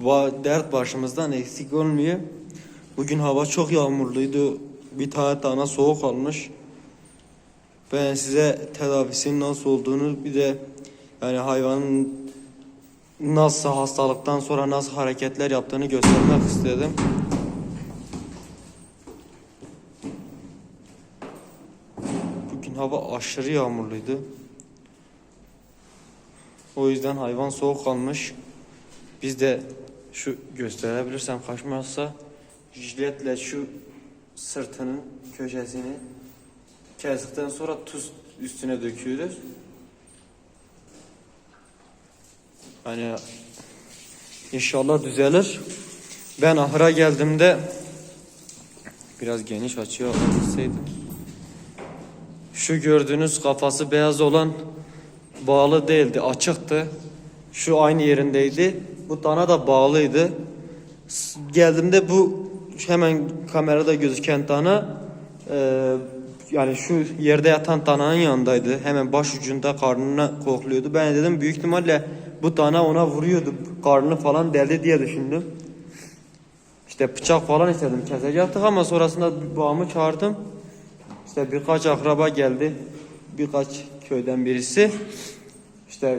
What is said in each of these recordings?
va dert başımızdan eksik olmuyor. Bugün hava çok yağmurluydu. Bir tane tane soğuk almış. Ben size tedavisinin nasıl olduğunu bir de yani hayvanın nasıl hastalıktan sonra nasıl hareketler yaptığını göstermek istedim. Bugün hava aşırı yağmurluydu. O yüzden hayvan soğuk kalmış. Biz de şu gösterebilirsem kaçmazsa jiletle şu sırtının köşesini kestikten sonra tuz üstüne döküyoruz. Hani inşallah düzelir. Ben ahıra geldiğimde biraz geniş açıyor alabilseydim. Şu gördüğünüz kafası beyaz olan bağlı değildi, açıktı. Şu aynı yerindeydi. Bu dana da bağlıydı. Geldiğimde bu hemen kamerada gözüken dana e, yani şu yerde yatan dananın yanındaydı. Hemen baş ucunda karnına kokluyordu. Ben dedim büyük ihtimalle bu dana ona vuruyordu. Karnını falan deldi diye düşündüm. İşte bıçak falan istedim kesecektik ama sonrasında babamı çağırdım. İşte birkaç akraba geldi. Birkaç köyden birisi. İşte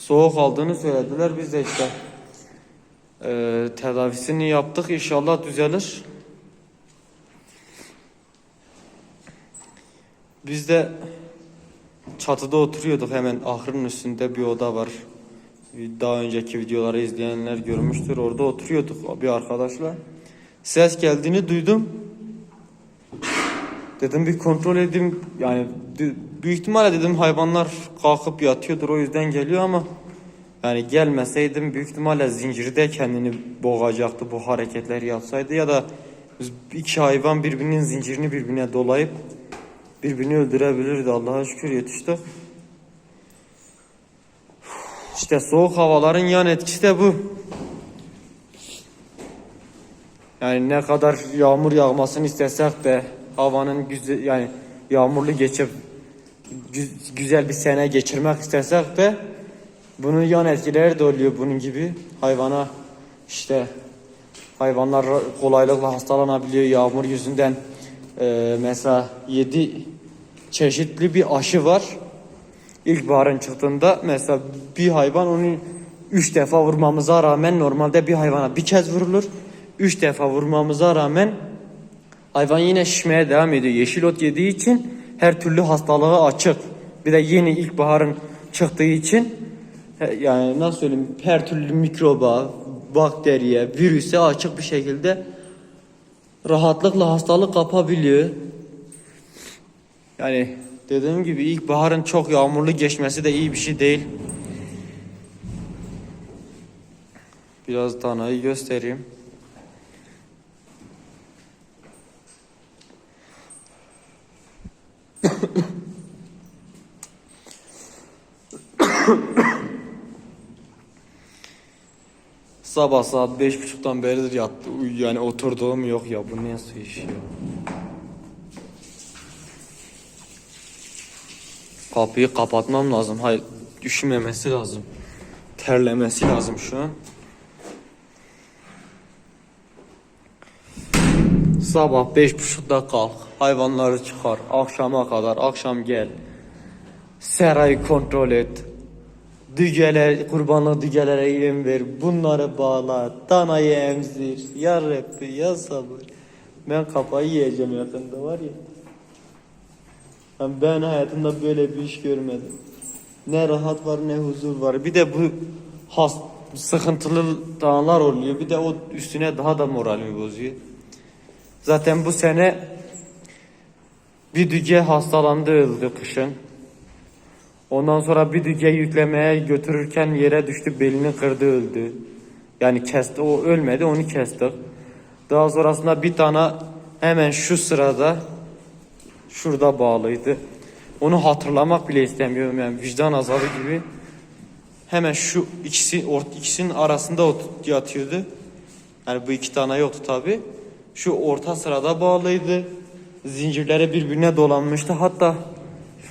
soğuk aldığını söylediler. Biz de işte e, tedavisini yaptık. İnşallah düzelir. Biz de çatıda oturuyorduk. Hemen ahırın üstünde bir oda var. Daha önceki videoları izleyenler görmüştür. Orada oturuyorduk bir arkadaşla. Ses geldiğini duydum. Dedim bir kontrol edeyim. Yani büyük ihtimalle dedim hayvanlar kalkıp yatıyordur o yüzden geliyor ama yani gelmeseydim büyük ihtimalle zincirde kendini boğacaktı bu hareketleri yapsaydı ya da iki hayvan birbirinin zincirini birbirine dolayıp birbirini öldürebilirdi. Allah'a şükür yetiştik. İşte soğuk havaların yan etkisi de bu. Yani ne kadar yağmur yağmasını istesek de havanın güzel yani yağmurlu geçip güzel bir sene geçirmek istesek de bunun yan etkileri de oluyor bunun gibi. Hayvana işte hayvanlar kolaylıkla hastalanabiliyor yağmur yüzünden. Ee, mesela 7 çeşitli bir aşı var. İlkbaharın çıktığında mesela bir hayvan onu üç defa vurmamıza rağmen normalde bir hayvana bir kez vurulur. Üç defa vurmamıza rağmen hayvan yine şişmeye devam ediyor. Yeşil ot yediği için her türlü hastalığı açık. Bir de yeni ilkbaharın çıktığı için yani nasıl söyleyeyim her türlü mikroba, bakteriye, virüse açık bir şekilde rahatlıkla hastalık kapabiliyor. Yani dediğim gibi ilkbaharın çok yağmurlu geçmesi de iyi bir şey değil. Biraz danayı göstereyim. Sabah saat beş buçuktan beridir yattı. Yani oturduğum yok ya. Bu ne su işi ya. Kapıyı kapatmam lazım. Hayır, üşümemesi lazım. Terlemesi lazım şu an. Sabah beş buçukta kalk. Hayvanları çıkar. Akşama kadar. Akşam gel. Serayı kontrol et. Dügeler, kurbanlık dügelere yem ver. Bunları bağla. Danayı emzir. Ya Rabbi ya sabır. Ben kafayı yiyeceğim yakında var ya. Ben hayatımda böyle bir iş görmedim. Ne rahat var ne huzur var. Bir de bu has sıkıntılı dağlar oluyor. Bir de o üstüne daha da moralimi bozuyor. Zaten bu sene bir düge hastalandı öldü kışın. Ondan sonra bir düge yüklemeye götürürken yere düştü belini kırdı öldü. Yani kesti o ölmedi onu kestik. Daha sonrasında bir tane hemen şu sırada şurada bağlıydı. Onu hatırlamak bile istemiyorum yani vicdan azabı gibi. Hemen şu ikisi ort ikisinin arasında yatıyordu. Yani bu iki tane yoktu tabi. Şu orta sırada bağlıydı. Zincirleri birbirine dolanmıştı. Hatta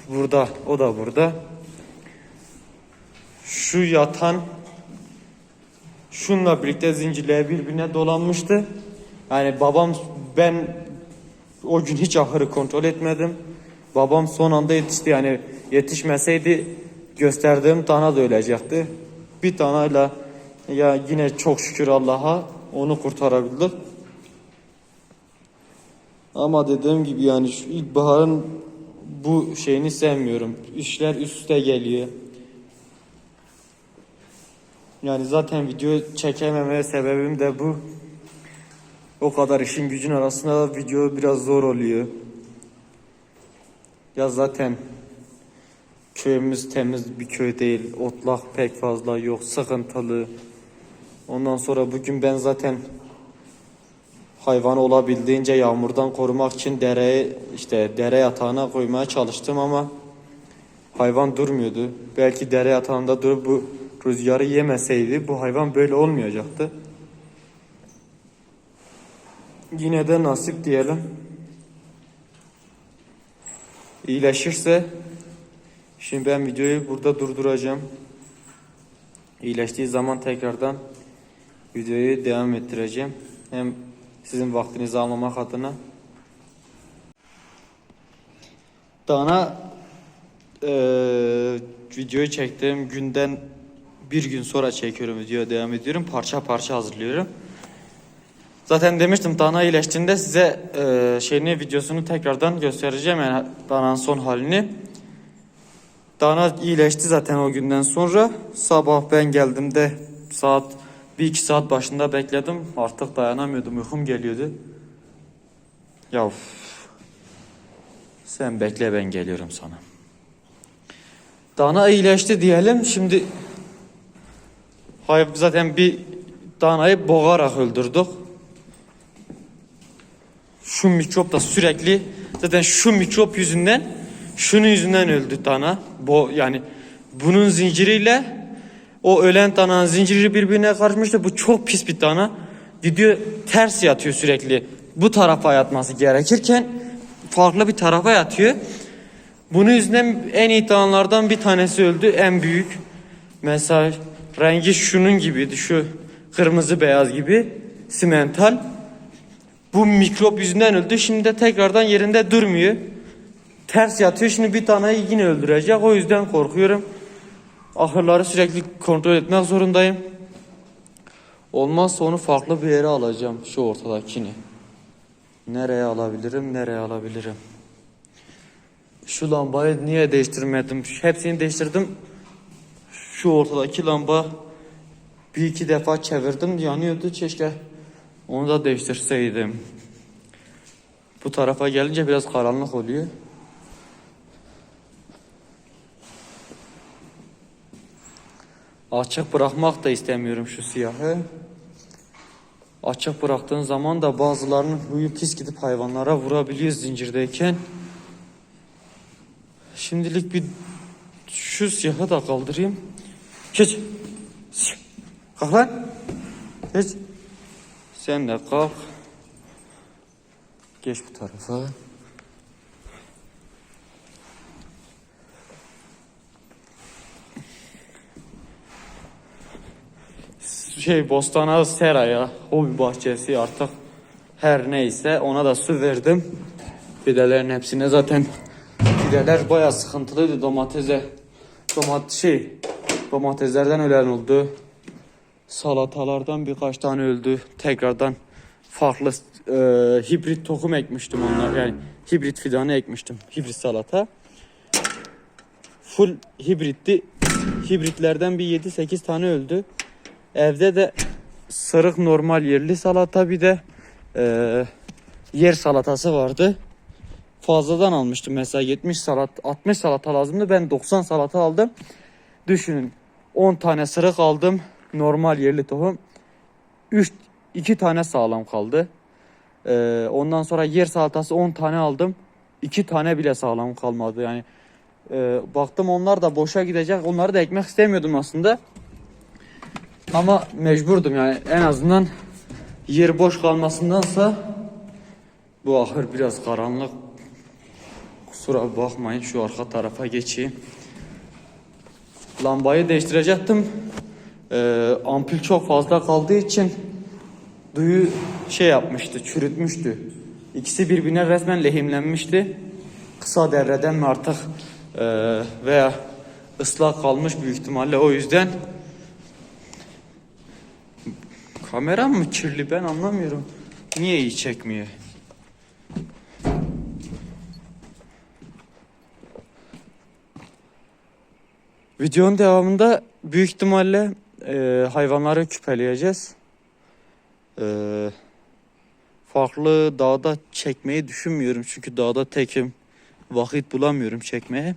burada, o da burada. Şu yatan Şununla birlikte zincirleri birbirine dolanmıştı. Yani babam ben o gün hiç ahırı kontrol etmedim. Babam son anda yetişti yani yetişmeseydi gösterdiğim dana da ölecekti. Bir danayla ya yine çok şükür Allah'a onu kurtarabildik. Ama dediğim gibi yani şu ilkbaharın bu şeyini sevmiyorum. İşler üst üste geliyor. Yani zaten video çekememeye sebebim de bu. O kadar işin gücün arasında da video biraz zor oluyor. Ya zaten köyümüz temiz bir köy değil. Otlak pek fazla yok. Sıkıntılı. Ondan sonra bugün ben zaten hayvanı olabildiğince yağmurdan korumak için dereye işte dere yatağına koymaya çalıştım ama hayvan durmuyordu. Belki dere yatağında durup bu rüzgarı yemeseydi bu hayvan böyle olmayacaktı. Yine de nasip diyelim. İyileşirse şimdi ben videoyu burada durduracağım. İyileştiği zaman tekrardan videoyu devam ettireceğim. Hem sizin vaktinizi almamak adına. Dana eee videoyu çektiğim günden bir gün sonra çekiyorum videoya devam ediyorum. Parça parça hazırlıyorum. Zaten demiştim dana iyileştiğinde size eee şeyini videosunu tekrardan göstereceğim yani dananın son halini. Dana iyileşti zaten o günden sonra. Sabah ben geldiğimde saat bir iki saat başında bekledim. Artık dayanamıyordum. Uykum geliyordu. Ya sen bekle ben geliyorum sana. Dana iyileşti diyelim. Şimdi hayır zaten bir danayı boğarak öldürdük. Şu mikrop da sürekli zaten şu mikrop yüzünden şunun yüzünden öldü dana. Bu yani bunun zinciriyle o ölen dananın zinciri birbirine karışmıştı. Bu çok pis bir dana. Gidiyor ters yatıyor sürekli. Bu tarafa yatması gerekirken farklı bir tarafa yatıyor. Bunun yüzünden en iyi danalardan bir tanesi öldü. En büyük. Mesela rengi şunun gibiydi. Şu kırmızı beyaz gibi. Simental. Bu mikrop yüzünden öldü. Şimdi de tekrardan yerinde durmuyor. Ters yatıyor. Şimdi bir taneyi yine öldürecek. O yüzden korkuyorum. Ahırları sürekli kontrol etmek zorundayım. Olmazsa onu farklı bir yere alacağım. Şu ortadakini. Nereye alabilirim? Nereye alabilirim? Şu lambayı niye değiştirmedim? Hepsini değiştirdim. Şu ortadaki lamba bir iki defa çevirdim yanıyordu. Keşke onu da değiştirseydim. Bu tarafa gelince biraz karanlık oluyor. Açık bırakmak da istemiyorum şu siyahı. Açık bıraktığın zaman da bazılarının huyu pis gidip hayvanlara vurabiliyor zincirdeyken. Şimdilik bir şu siyahı da kaldırayım. Geç. Kalk lan. Geç. Sen de kalk. Geç bu tarafa. şey Bostana Seraya hobi bahçesi artık her neyse ona da su verdim. Fidelerin hepsine zaten fideler bayağı sıkıntılıydı domatese. Domat şey domateslerden ölen oldu. Salatalardan birkaç tane öldü. Tekrardan farklı e, hibrit tohum ekmiştim onlar yani hibrit fidanı ekmiştim. Hibrit salata. Full hibritti. Hibritlerden bir 7-8 tane öldü. Evde de sırık normal yerli salata bir de eee, yer salatası vardı. Fazladan almıştım mesela 70 salat 60 salata lazımdı ben 90 salata aldım. Düşünün 10 tane sırık aldım normal yerli tohum. 3 2 tane sağlam kaldı. Eee, ondan sonra yer salatası 10 tane aldım. 2 tane bile sağlam kalmadı yani. Eee, baktım onlar da boşa gidecek. Onları da ekmek istemiyordum aslında. Ama mecburdum yani en azından yer boş kalmasındansa bu ahır biraz karanlık. Kusura bakmayın şu arka tarafa geçeyim. Lambayı değiştirecektim. Ee, ampul çok fazla kaldığı için duyu şey yapmıştı, çürütmüştü. İkisi birbirine resmen lehimlenmişti. Kısa devreden mi artık e, veya ıslak kalmış büyük ihtimalle o yüzden kameram mı kirli ben anlamıyorum. Niye iyi çekmiyor? Videonun devamında büyük ihtimalle e, hayvanları küpeleyeceğiz. E, farklı dağda çekmeyi düşünmüyorum çünkü dağda tekim vakit bulamıyorum çekmeye.